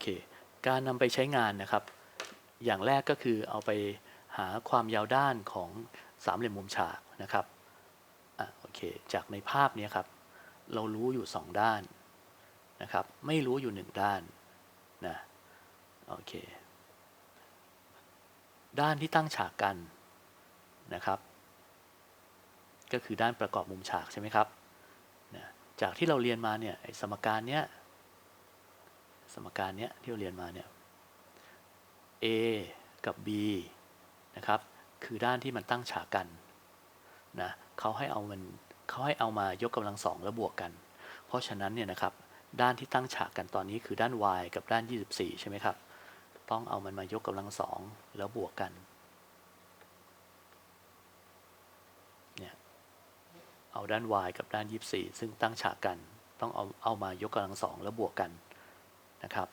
เค การนำไปใช้งานนะครับ อย่างแรกก็คือเอาไปหาความยาวด้านของสามเหลี่ยมมุมฉากนะครับอะโอเค จากในภาพนี้ครับ เรารู้อยู่สองด้านนะครับ ไม่รู้อยู่หนึ่งด้านนะโอเค ด้านที่ตั้งฉากกันนะครับ ก็คือด้านประกอบมุมฉากใช่ไหมครับนะจากที่เราเรียนมาเนี่ยสมการเนี้ย สมการเนี้ยที่เราเรียนมาเนี่ย A กับ B นะครับ คือด้านที่มันตั้งฉากกันนะเขาให้เอามันเขาให้เอามายกกำลังสองแล้วบวกกัน เพราะฉะนั้นเนี่ยนะครับ ด้านที่ตั้งฉากกันตอนนี้คือด้าน y กับด้าน 24 ใช่ไหมครับ ต้องเอามันมายกกำลังสองแล้วบวกกันเนี่ยเอาด้าน y กับด้าน 24 ซึ่งตั้งฉากกัน ต้องเอาเอามายกกำลังสองแล้วบวกกัน นะครับ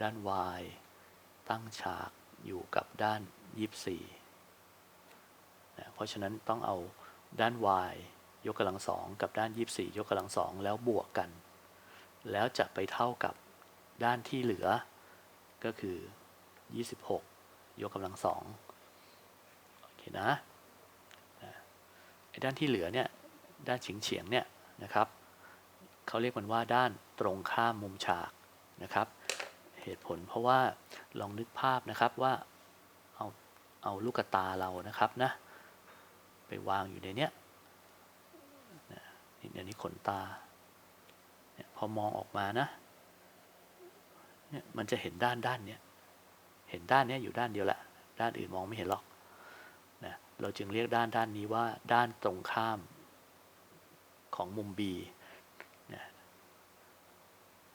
ด้าน y ตั้งฉากอยู่กับด้าน 24นะเพราะฉะนั้นต้องเอาด้าน y ยกกำลังสองกับด้าน 24 ยกกำลังสองแล้วบวกกัน แล้วจะไปเท่ากับด้านที่เหลือ ก็คือ 26 ยกกำลังสองโอเคนะนะไอ้ด้านที่เหลือเนี่ยด้านเฉียงเฉียงเนี่ยนะครับ เขาเรียกมันว่าด้านตรงข้ามมุมฉากนะครับ เหตุผลเพราะว่าลองนึกภาพนะครับว่าเอาเอาลูกตาเรานะครับนะไปวางอยู่ในเนี้ยนี่เดี๋ยวนี้ขนตาเนี่ยพอมองออกมานะเนี่ยมันจะเห็นด้านด้านเนี้ยเห็นด้านเนี้ยอยู่ด้านเดียวแหละ ด้านอื่นมองไม่เห็นหรอกนะเราจึงเรียกด้านด้านนี้ว่าด้านตรงข้ามของมุม B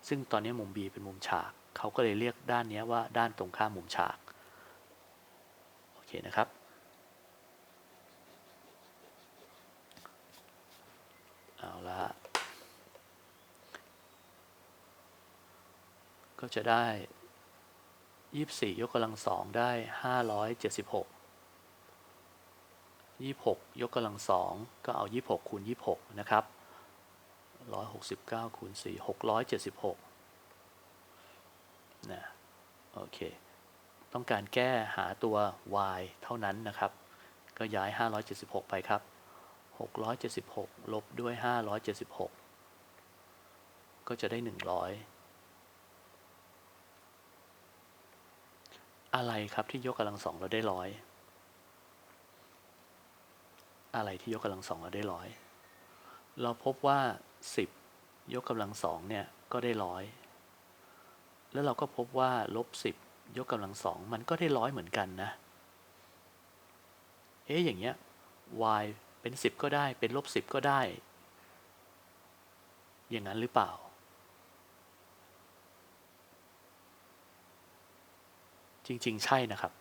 ซึ่งตอนนี้มุม B เป็นมุมฉาก เขาก็เลยเรียกด้านนี้ว่าด้านตรงข้ามมุมฉาก โอเคนะครับ เอาละก็จะได้ 24 ยกกำลังสองได้ 576 26 ยกกำลังสองก็เอา 26 คูณ 26 นะครับ 169คูณ4 676นะโอเค ต้องการแก้หาตัว y เท่านั้นนะครับ ก็ย้าย 576 ไปครับ 676 ลบด้วย 576 ก็จะได้ 100 อะไรครับที่ยกกำลังสองเราได้ร้อยอะไรที่ยกกำลังสองเราได้ร้อย เราพบว่า 10 ยกกำลังสองเนี่ยก็ได้ร้อยแล้วเราก็พบว่าลบ10 ยกกำลังสองมันก็ได้ร้อยเหมือนกันนะ เอ๊ะอย่างเงี้ย y เป็น 10 ก็ได้เป็นลบ10 ก็ได้ อย่างนั้นหรือเปล่า จริงๆ ใช่นะครับ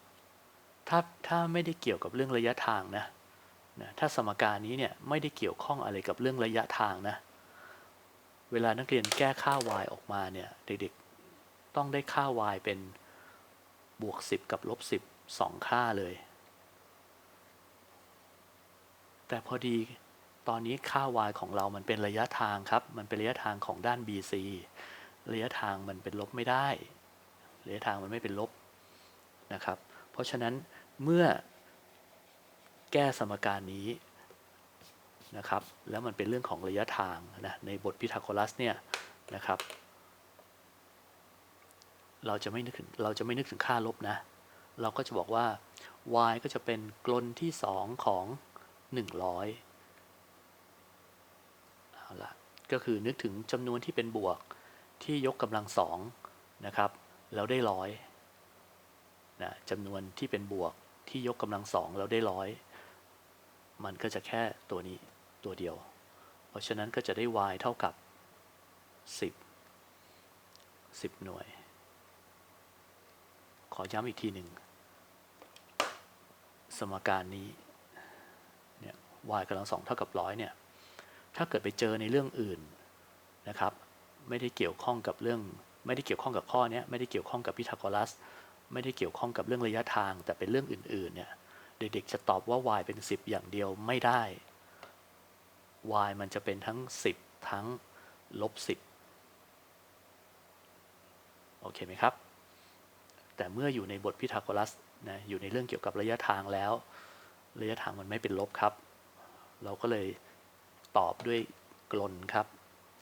ถ้าถ้าไม่ได้เกี่ยวกับเรื่องระยะทางนะนะถ้าสมการนี้เนี่ยไม่ได้เกี่ยวข้องอะไรกับเรื่องระยะทางนะ เวลานักเรียนแก้ค่า y ออกมาเนี่ยเด็กๆต้องได้ค่า y เป็นบวก 10 กับลบ 10 2 ค่าเลย แต่พอดีตอนนี้ค่า y ของเรามันเป็นระยะทางครับ มันเป็นระยะทางของด้าน bc ระยะทางมันเป็นลบไม่ได้ ระยะทางมันไม่เป็นลบนะครับ เพราะฉะนั้นเมื่อแก้สมการนี้ นะครับ แล้วมันเป็นเรื่องของระยะทางนะในบทพีทาโกรัสเนี่ยนะครับ เราจะไม่นึกถึงเราจะไม่นึกถึงค่าลบนะ เราก็จะบอกว่า y ก็จะเป็นกลนที่ 2 ของ 100เอาละก็คือนึกถึงจำนวนที่เป็นบวกที่ยกกำลังสองนะครับ แล้วได้ร้อยนะจำนวนที่เป็นบวกที่ยกกำลังสองแล้วได้ร้อยมันก็จะแค่ตัวนี้ ตัวเดียว เพราะฉะนั้นก็จะได้ y เท่ากับ 10 10 หน่วย ขอย้ำอีกทีหนึ่ง สมการนี้เนี่ย y กำลังสองเท่ากับร้อยเนี่ย ถ้าเกิดไปเจอในเรื่องอื่นนะครับ ไม่ได้เกี่ยวข้องกับเรื่อง ไม่ได้เกี่ยวข้องกับข้อนี้ไม่ได้เกี่ยวข้องกับพีทาโกรัส ไม่ได้เกี่ยวข้องกับเรื่องระยะทาง แต่เป็นเรื่องอื่นๆเนี่ย เด็กๆจะตอบว่า y เป็น 10 อย่างเดียวไม่ได้ y มันจะเป็นทั้ง 10 ทั้งลบ 10อเคไหมครับ แต่เมื่ออยู่ในบทพิทาโกรัสนะอยู่ในเรื่องเกี่ยวกับระยะทางแล้ว ระยะทางมันไม่เป็นลบครับ เราก็เลยตอบด้วยกลนครับ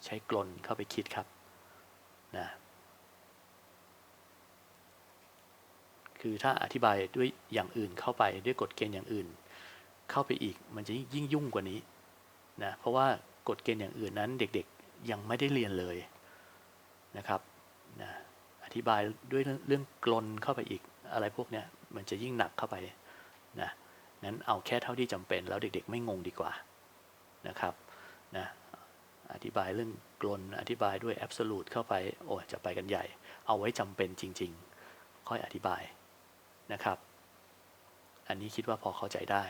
ใช้กลนเข้าไปคิดครับนะคือถ้าอธิบายด้วยอย่างอื่นเข้าไปด้วยกฎเกณฑ์อย่างอื่น เข้าไปอีกมันจะยิ่งยุ่งกว่านี้ นะเพราะว่ากฎเกณฑ์อย่างอื่นนั้นเด็กๆยังไม่ได้เรียนเลยนะครับนะอธิบายด้วยเรื่องกลนเข้าไปอีกอะไรพวกเนี้ยมันจะยิ่งหนักเข้าไปนะงั้นเอาแค่เท่าที่จำเป็น แล้วเด็กๆไม่งงดีกว่านะครับนะอธิบายเรื่องกลนอธิบายด้วยแอบสูตเข้าไปโอ้จะไปกันใหญ่ เอาไว้จำเป็นจริง ๆ ค่อยอธิบายนะครับ อันนี้คิดว่าพอเข้าใจได้